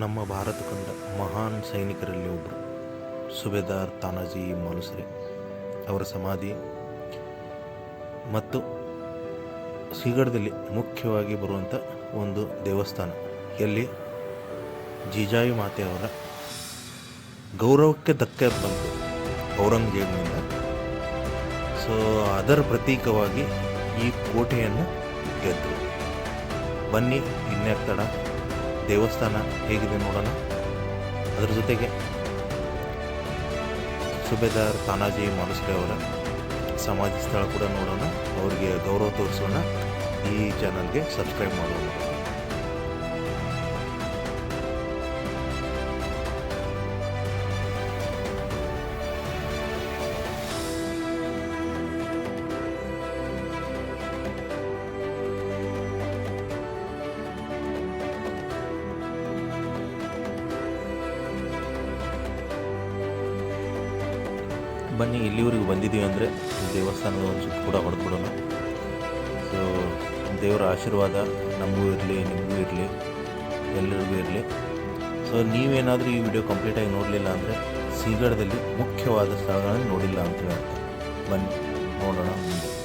ನಮ್ಮ ಭಾರತ ಕಂಡ ಮಹಾನ್ ಸೈನಿಕರಲ್ಲಿ ಒಬ್ಬರು ಸುಬೇದಾರ್ ತಾನಾಜಿ ಮಾಲುಸರೆ ಅವರ ಸಮಾಧಿ ಮತ್ತು ಸಿಗಡದಲ್ಲಿ ಮುಖ್ಯವಾಗಿ ಬರುವಂಥ ಒಂದು ದೇವಸ್ಥಾನ. ಎಲ್ಲಿ ಜೀಜಾಯಿ ಮಾತೆಯವರ ಗೌರವಕ್ಕೆ ಧಕ್ಕೆ ಬಂತು ಔರಂಗಜೇಬನಿಂದ. ಸೊ ಅದರ ಪ್ರತೀಕವಾಗಿ ಈ ಕೋಟೆಯನ್ನು ಗೆದ್ದರು ಬನ್ನಿ ಇನ್ನೆತ್ತಡ ತಡ? ದೇವಸ್ಥಾನ ಹೇಗಿದೆ ನೋಡೋಣ. ಅದರ ಜೊತೆಗೆ ಸುಬೇದಾರ್ ತಾನಾಜಿ ಮಾಲುಸ್ರೆ ಅವರ ಸಮಾಧಿ ಸ್ಥಳ ಕೂಡ ನೋಡೋಣ. ಅವರಿಗೆ ಗೌರವ ತೋರಿಸೋಣ. ಈ ಚಾನಲ್ಗೆ ಸಬ್ಸ್ಕ್ರೈಬ್ ಮಾಡೋಣ. ಬನ್ನಿ ಇಲ್ಲಿವರೆಗೂ ಬಂದಿದ್ದೀವಿ ಅಂದರೆ ದೇವಸ್ಥಾನದ ಒಂದು ಕೂಡ ಹೊಡೆದ್ಬಿಡೋಣ. ಸೊ ದೇವರ ಆಶೀರ್ವಾದ, ನಮಗೂ ಇರಲಿ, ನಿಮಗೂ ಇರಲಿ, ಎಲ್ಲರಿಗೂ ಇರಲಿ. ಸೊ ನೀವೇನಾದರೂ ಈ ವಿಡಿಯೋ ಕಂಪ್ಲೀಟಾಗಿ ನೋಡಲಿಲ್ಲ ಅಂದರೆ ಸೀಗಡದಲ್ಲಿ ಮುಖ್ಯವಾದ ಸ್ಥಳಗಳನ್ನು ನೋಡಿಲ್ಲ ಅಂತ ಹೇಳ್ತಾರೆ. ಬನ್ನಿ, ನೋಡೋಣ ಮುಂದೆ.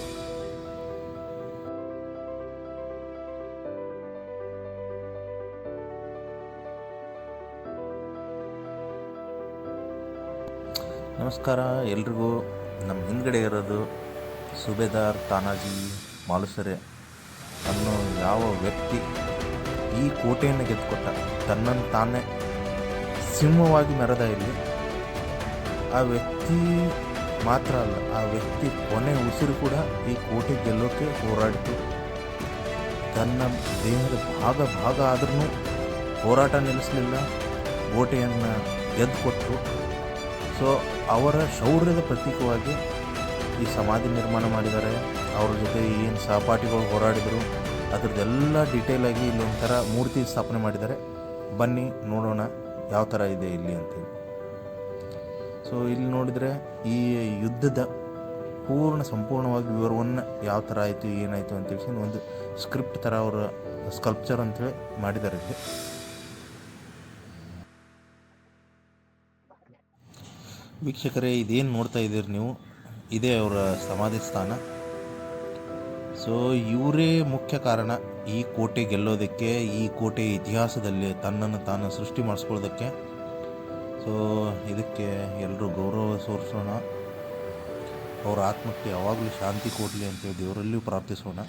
ನಮಸ್ಕಾರ, ಎಲ್ರಿಗೂ ನಮ್ಮ ಹಿಂದ್ಗಡೆ ಇರೋದು ಸುಬೇದಾರ್ ತಾನಾಜಿ ಮಾಲುಸರೆ ಅನ್ನೋ ಯಾವ ವ್ಯಕ್ತಿ ಈ ಕೋಟೆಯನ್ನು ಗೆದ್ದುಕೊಟ್ಟ ತನ್ನನ್ನು ತಾನೇ ಸಿಂಹವಾಗಿ ಮೆರೆದ ಇಲ್ಲಿ. ಆ ವ್ಯಕ್ತಿ ಮಾತ್ರ ಅಲ್ಲ, ಆ ವ್ಯಕ್ತಿ ಕೊನೆ ಉಸಿರು ಕೂಡ ಈ ಕೋಟೆ ಗೆಲ್ಲೋಕೆ ಹೋರಾಡಿತು. ತನ್ನ ದೇಹದ ಭಾಗ ಭಾಗ ಆದ್ರೂ ಹೋರಾಟ ನಿಲ್ಲಿಸಲಿಲ್ಲ, ಕೋಟೆಯನ್ನು ಗೆದ್ದುಕೊಟ್ರು ಸೊ ಅವರ ಶೌರ್ಯದ ಪ್ರತೀಕವಾಗಿ ಈ ಸಮಾಧಿ ನಿರ್ಮಾಣ ಮಾಡಿದ್ದಾರೆ. ಅವ್ರ ಜೊತೆ ಏನು ಸಹಪಾಠಿಗಳು ಹೋರಾಡಿದರು, ಅದರದ್ದೆಲ್ಲ ಡೀಟೇಲಾಗಿ ಇಲ್ಲಿ ಒಂಥರ ಮೂರ್ತಿ ಸ್ಥಾಪನೆ ಮಾಡಿದ್ದಾರೆ. ಬನ್ನಿ, ನೋಡೋಣ ಯಾವ ಥರ ಇದೆ ಇಲ್ಲಿ ಅಂತೇಳಿ ಸೊ ಇಲ್ಲಿ ನೋಡಿದರೆ ಈ ಯುದ್ಧದ ಪೂರ್ಣ ಸಂಪೂರ್ಣವಾಗಿ ವಿವರವನ್ನು ಯಾವ ಥರ ಆಯಿತು, ಏನಾಯಿತು ಅಂತೇಳಿ ಒಂದು ಸ್ಕ್ರಿಪ್ಟ್ ಥರ ಅವರ ಸ್ಕಲ್ಪ್ಚರ್ ಅಂತೇಳಿ ಮಾಡಿದ್ದಾರೆ ಇಲ್ಲಿ. ವೀಕ್ಷಕರೇ, ಇದೇನು ನೋಡ್ತಾ ಇದ್ದೀರಿ ನೀವು? ಇದೇ ಅವರ ಸಮಾಧಿ ಸ್ಥಾನ. ಸೊ ಇವರೇ ಮುಖ್ಯ ಕಾರಣ ಈ ಕೋಟೆ ಗೆಲ್ಲೋದಕ್ಕೆ, ಈ ಕೋಟೆ ಇತಿಹಾಸದಲ್ಲಿ ತನ್ನನ್ನು ತಾನು ಸೃಷ್ಟಿ ಮಾಡಿಸ್ಕೊಳ್ಳೋದಕ್ಕೆ. ಸೊ ಇದಕ್ಕೆ ಎಲ್ಲರೂ ಗೌರವ ಸೋರಿಸೋಣ. ಅವರ ಆತ್ಮಕ್ಕೆ ಯಾವಾಗಲೂ ಶಾಂತಿ ಕೊಡಲಿ ಅಂತೇಳಿ ದೇವರಲ್ಲಿಯೂ ಪ್ರಾರ್ಥಿಸೋಣ.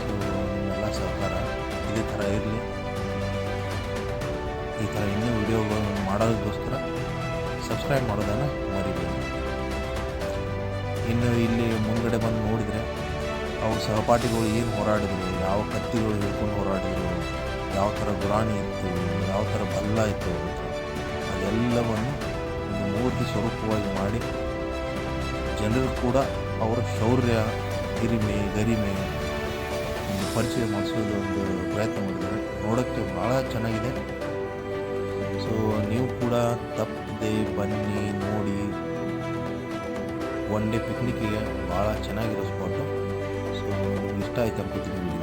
ಸೊ ನಿಮ್ಮೆಲ್ಲ ಸಹಕಾರ ಇದೇ ಥರ ಇರಲಿ. ಈ ಥರ ಇನ್ನೂ ವಿಡಿಯೋಗಳನ್ನು ಮಾಡೋದಕ್ಕೋಸ್ಕರ ಸಬ್ಸ್ಕ್ರೈಬ್ ಮಾಡೋದನ್ನು ಮರಿಬೇಡಿ. ಇನ್ನು ಇಲ್ಲಿ ಮುಂದ್ಗಡೆ ಬಂದು ನೋಡಿದರೆ ಅವ್ರ ಸಹಪಾಠಿಗಳು ಏನು ಹೋರಾಡಿದ್ರು, ಯಾವ ಕತ್ತಿಗಳು ಹಿಡ್ಕೊಂಡು ಹೋರಾಡಿದ್ರು, ಯಾವ ಥರ ಗುರಾಣಿ ಇತ್ತು, ಯಾವ ಥರ ಬಲ್ಲ ಇತ್ತು ಅದೆಲ್ಲವನ್ನು ಒಂದು ಮೂರ್ತಿ ಸ್ವರೂಪವಾಗಿ ಮಾಡಿ ಜನರು ಕೂಡ ಅವರ ಶೌರ್ಯ, ಹಿರಿಮೆ, ಗರಿಮೆ ಒಂದು ಪರಿಚಯ ಮಾಡಿಸೋದು ಒಂದು ಪ್ರಯತ್ನ ಮಾಡಿದ್ದಾರೆ. ನೋಡೋಕ್ಕೆ ಭಾಳ ಚೆನ್ನಾಗಿದೆ. ಸೊ ನೀವು ಕೂಡ ತಪ್ಪದೆ ಬನ್ನಿ, ನೋಡಿ. ಒನ್ ಡೇ ಪಿಕ್ನಿಕ್ಕಿಗೆ ಭಾಳ ಚೆನ್ನಾಗಿರೋ ಸ್ಪಾಟು ಸೊ ಇಷ್ಟ ಆಯ್ತು ಅನ್ಕೋತೀನಿ.